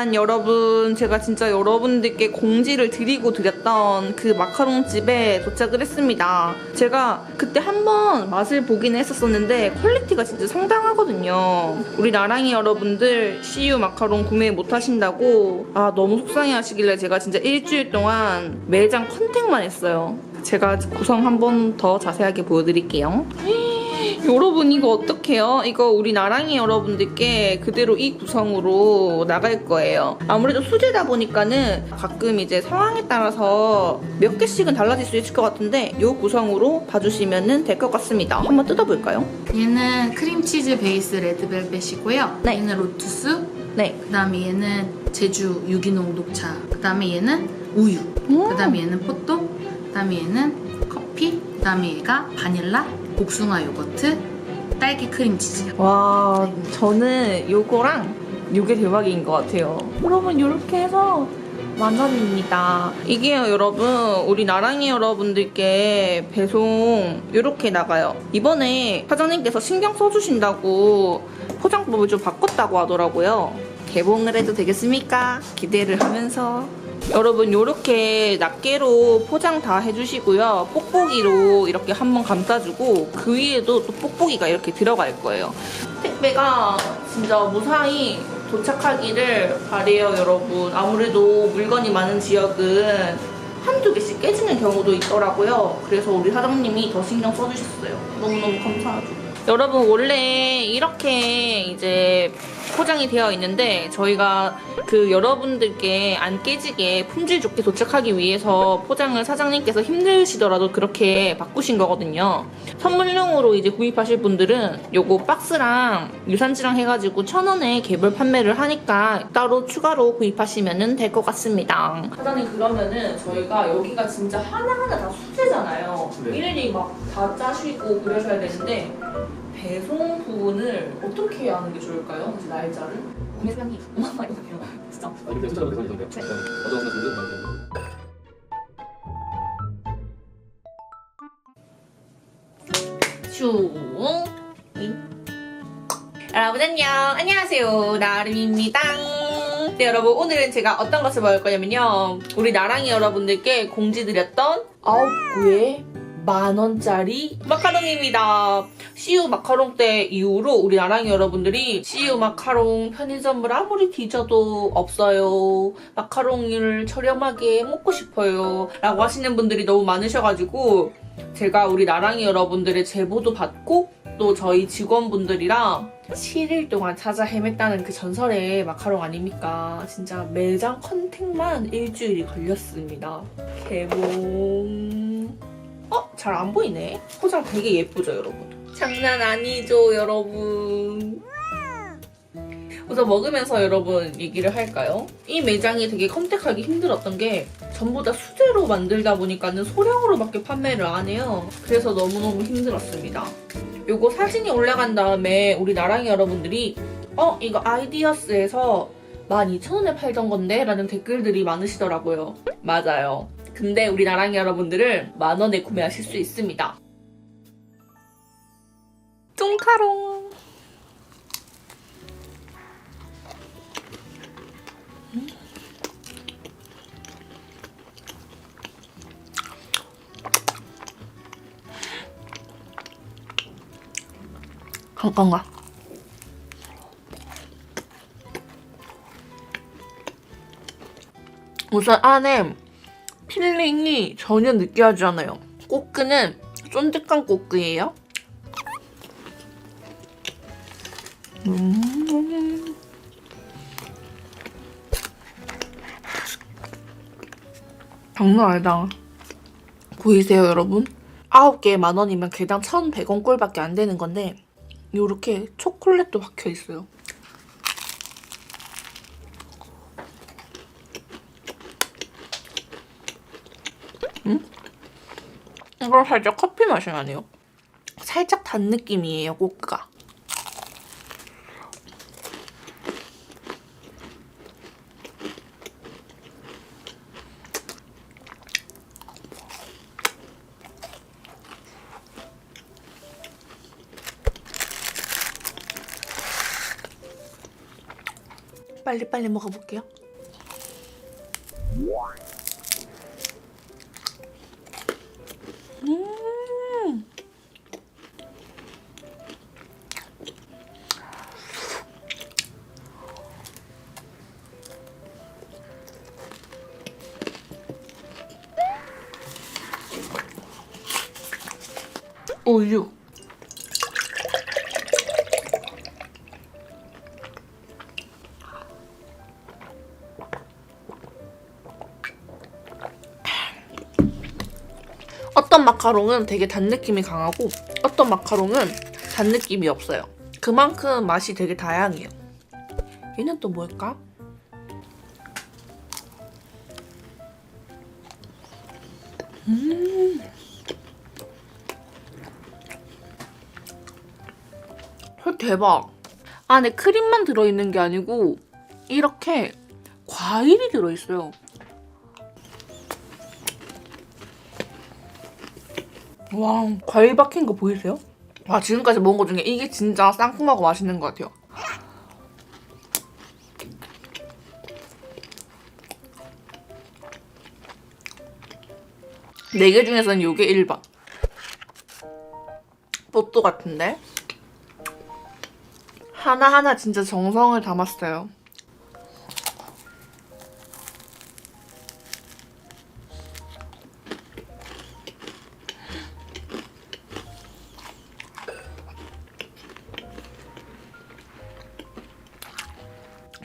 일단 여러분 제가 진짜 여러분들께 공지를 드리고 드렸던 그 마카롱 집에 도착을 했습니다. 제가 그때 한번 맛을 보긴 했었었는데 퀄리티가 진짜 상당하거든요. 우리 나랑이 여러분들 CU 마카롱 구매 못 하신다고 아 너무 속상해 하시길래 제가 진짜 일주일 동안 매장 컨택만 했어요. 제가 구성 한 번 더 자세하게 보여드릴게요. 여러분 이거 어떡해요? 이거 우리 나랑이 여러분들께 그대로 이 구성으로 나갈 거예요. 아무래도 수제다 보니까는 가끔 이제 상황에 따라서 몇 개씩은 달라질 수 있을 것 같은데 이 구성으로 봐주시면 될 것 같습니다. 한번 뜯어볼까요? 얘는 크림치즈 베이스 레드벨벳이고요. 네. 얘는 로투스. 네. 그다음에 얘는 제주 유기농 녹차. 그다음에 얘는 우유. 음. 그다음에 얘는 포도. 그다음에 얘는 커피. 그 다음에 얘가 바닐라, 복숭아 요거트, 딸기 크림치즈. 와 저는 요거랑 요게 대박인 것 같아요. 여러분 이렇게 해서 만 원입니다. 이게요 여러분 우리 나랑이 여러분들께 배송 이렇게 나가요. 이번에 사장님께서 신경 써주신다고 포장법을 좀 바꿨다고 하더라고요. 개봉을 해도 되겠습니까? 기대를 하면서 여러분 이렇게 낱개로 포장 다 해주시고요. 뽁뽁이로 이렇게 한번 감싸주고 그 위에도 또 뽁뽁이가 이렇게 들어갈 거예요. 택배가 진짜 무사히 도착하기를 바래요, 여러분. 아무래도 물건이 많은 지역은 한두 개씩 깨지는 경우도 있더라고요. 그래서 우리 사장님이 더 신경 써주셨어요. 너무너무 감사하죠. 여러분, 원래 이렇게 이제 포장이 되어 있는데 저희가 그 여러분들께 안 깨지게 품질 좋게 도착하기 위해서 포장을 사장님께서 힘드시더라도 그렇게 바꾸신 거거든요. 선물용으로 이제 구입하실 분들은 요거 박스랑 유산지랑 해가지고 천 원에 개별 판매를 하니까 따로 추가로 구입하시면 될 것 같습니다. 사장님 그러면은 저희가 여기가 진짜 하나하나 다 수제잖아요. 네. 일일이 막 다 짜시고 그러셔야 되는데 배송 부분을 어떻게 하는 게 좋을까요? 그 날짜를? 구매 수량이 어마어마하거든요. 진짜. 아, 이렇게 숫자로 계산이 되는데. 네. 어떤 분들은 많이 슈. 여러분 안녕. 안녕하세요. 나름입니다. 네 여러분 오늘은 제가 어떤 것을 먹을 거냐면요. 우리 나랑이 여러분들께 공지드렸던 9구의 만원짜리 마카롱입니다. CU 마카롱 때 이후로 우리 나랑이 여러분들이 CU 마카롱 편의점을 아무리 뒤져도 없어요. 마카롱을 저렴하게 먹고 싶어요. 라고 하시는 분들이 너무 많으셔가지고 제가 우리 나랑이 여러분들의 제보도 받고 또 저희 직원분들이랑 7일 동안 찾아 헤맸다는 그 전설의 마카롱 아닙니까? 진짜 매장 컨택만 일주일이 걸렸습니다. 개봉. 어? 잘 안 보이네. 포장 되게 예쁘죠, 여러분? 장난 아니죠, 여러분? 우선 먹으면서 여러분 얘기를 할까요? 이 매장이 되게 컨택하기 힘들었던 게 전부 다 수제로 만들다 보니까는 소량으로밖에 판매를 안 해요. 그래서 너무너무 힘들었습니다. 요거 사진이 올라간 다음에 우리 나랑이 여러분들이 어 이거 아이디어스에서 12,000원에 팔던 건데 라는 댓글들이 많으시더라고요. 맞아요. 근데 우리 나랑이 여러분들을 만원에 구매하실 수 있습니다. 쫑카롱 잠깐만. 우선 안에 필링이 전혀 느끼하지 않아요. 꼬끄는 쫀득한 꼬끄예요. 음. 장난 아니다. 보이세요, 여러분? 9개에 만 원이면 개당 1,100원 꼴밖에 안 되는 건데 요렇게 초콜릿도 박혀 있어요. 이거 살짝 커피 맛이 나네요. 살짝 단 느낌이에요, 꼬끄가. 빨리빨리 먹어볼게요. 우유. 어떤 마카롱은 되게 단 느낌이 강하고 어떤 마카롱은 단 느낌이 없어요. 그만큼 맛이 되게 다양해요. 얘는 또 뭘까? 대박. 안에 크림만 들어있는 게 아니고 이렇게 과일이 들어있어요. 와, 과일 박힌 거 보이세요? 와, 지금까지 먹은 것 중에 이게 진짜 상큼하고 맛있는 것 같아요. 네 개 중에서는 이게 1번. 뽀또 같은데? 하나하나 진짜 정성을 담았어요.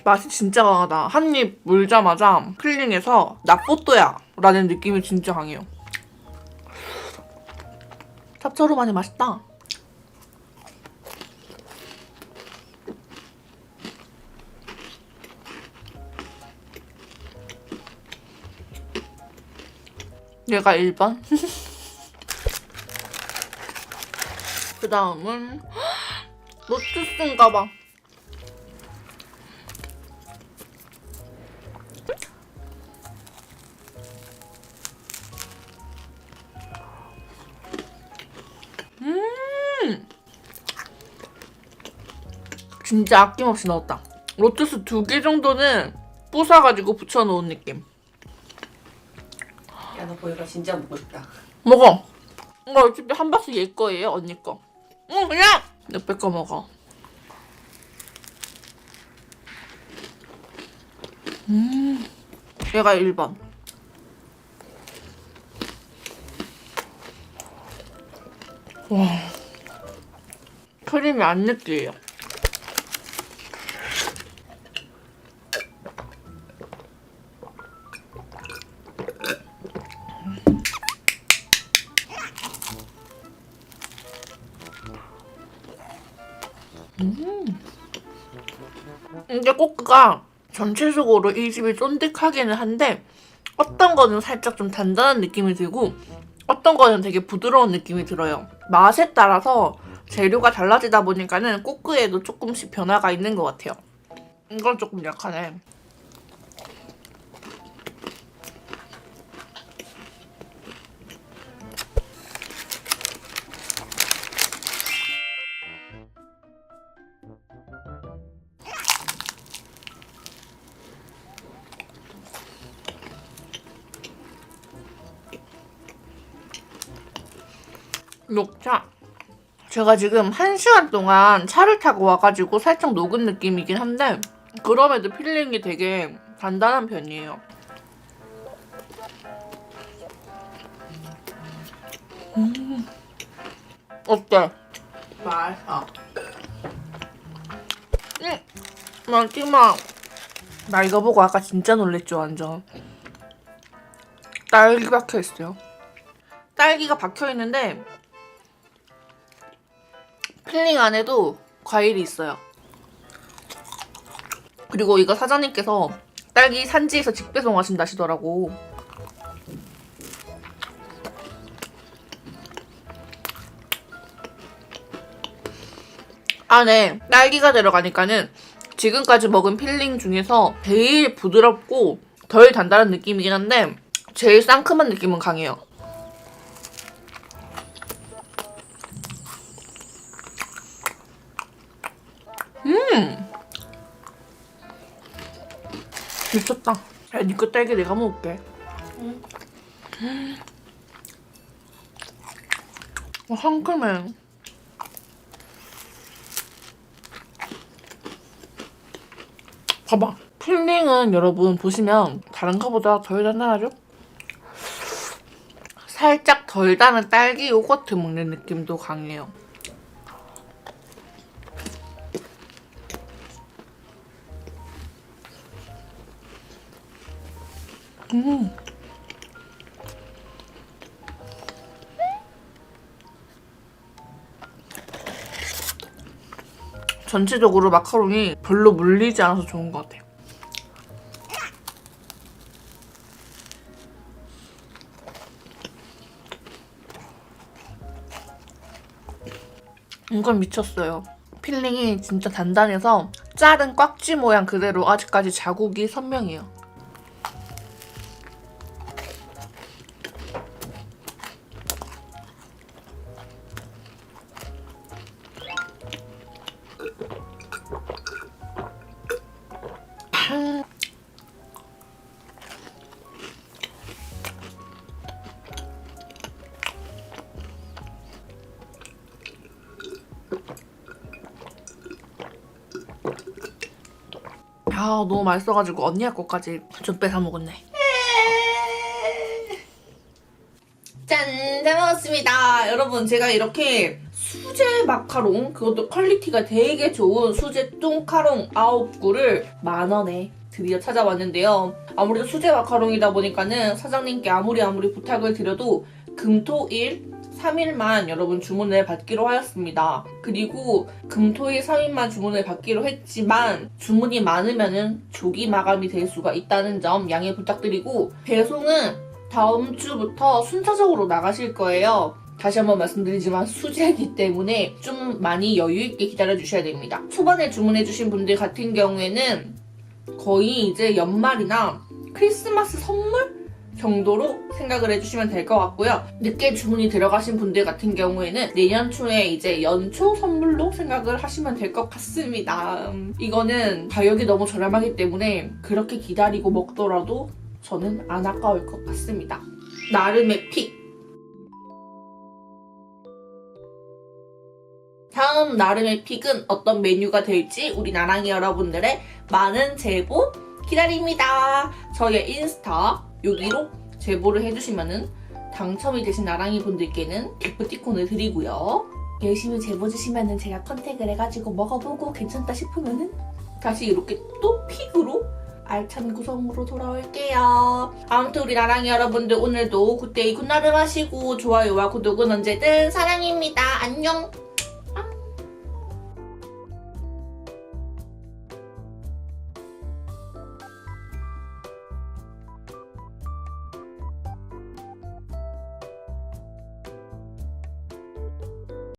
맛이 진짜 강하다. 한 입 물자마자 필링해서 나 뽀또야 라는 느낌이 진짜 강해요. 짭조름하니 맛있다. 얘가 1번. 그 다음은 로투스인가 봐. 진짜 아낌없이 넣었다. 로투스 두 개 정도는 부숴가지고 붙여놓은 느낌. 야, 너 보니까 진짜 먹고 싶다. 먹어. 이거 어차피 한 박스 얘 거예요, 언니 거. 응, 그냥! 옆에 거 먹어. 음, 얘가 1번. 와. 크림이 안 느끼해요. 꼬끄가 전체적으로 이 집이 쫀득하기는 한데 어떤 거는 살짝 좀 단단한 느낌이 들고 어떤 거는 되게 부드러운 느낌이 들어요. 맛에 따라서 재료가 달라지다 보니까는 꼬끄에도 조금씩 변화가 있는 것 같아요. 이건 조금 약하네. 녹차. 제가 지금 한 시간 동안 차를 타고 와가지고 살짝 녹은 느낌이긴 한데 그럼에도 필링이 되게 단단한 편이에요. 음. 어때? 맛있어. 응. 마지막. 나 이거 보고 아까 진짜 놀랬죠, 완전. 딸기 박혀 있어요. 딸기가 박혀 있는데 필링 안에도 과일이 있어요. 그리고 이거 사장님께서 딸기 산지에서 직배송 하신다 하시더라고. 안에 딸기가 들어가니까는 지금까지 먹은 필링 중에서 제일 부드럽고 덜 단단한 느낌이긴 한데 제일 상큼한 느낌은 강해요. 미쳤다. 야, 니거 딸기 내가 먹을게. 어, 상큼해. 봐봐. 필링은 여러분 보시면 다른 거보다 덜 단단하죠? 살짝 덜 단은 딸기 요거트 먹는 느낌도 강해요. 음. 전체적으로 마카롱이 별로 물리지 않아서 좋은 것 같아요. 이건 미쳤어요. 필링이 진짜 단단해서 자른 꽉쥐 모양 그대로 아직까지 자국이 선명해요. 아 너무 맛있어가지고 언니할 거까지 좀 뺏어 먹었네. 짠! 잘 먹었습니다. 여러분 제가 이렇게 수제 마카롱 그것도 퀄리티가 되게 좋은 수제 뚱카롱 9구를 만원에 드디어 찾아왔는데요. 아무래도 수제 마카롱이다 보니까는 사장님께 아무리 아무리 부탁을 드려도 금토일 3일만 여러분 주문을 받기로 하였습니다. 그리고 금토일 3일만 주문을 받기로 했지만 주문이 많으면은 조기 마감이 될 수가 있다는 점 양해 부탁드리고 배송은 다음 주부터 순차적으로 나가실 거예요. 다시 한번 말씀드리지만 수제이기 때문에 좀 많이 여유 있게 기다려 주셔야 됩니다. 초반에 주문해 주신 분들 같은 경우에는 거의 이제 연말이나 크리스마스 선물 정도로 생각을 해주시면 될 것 같고요. 늦게 주문이 들어가신 분들 같은 경우에는 내년 초에 이제 연초 선물로 생각을 하시면 될 것 같습니다. 음, 이거는 가격이 너무 저렴하기 때문에 그렇게 기다리고 먹더라도 저는 안 아까울 것 같습니다. 나름의 픽. 다음 나름의 픽은 어떤 메뉴가 될지 우리 나랑이 여러분들의 많은 제보 기다립니다. 저의 인스타 여기로 제보를 해주시면은 당첨이 되신 나랑이 분들께는 기프티콘을 드리고요. 열심히 제보 주시면은 제가 컨택을 해가지고 먹어보고 괜찮다 싶으면은 다시 이렇게 또 픽으로 알찬 구성으로 돌아올게요. 아무튼 우리 나랑이 여러분들 오늘도 굿데이 굿나름 하시고 좋아요와 구독은 언제든 사랑입니다. 안녕.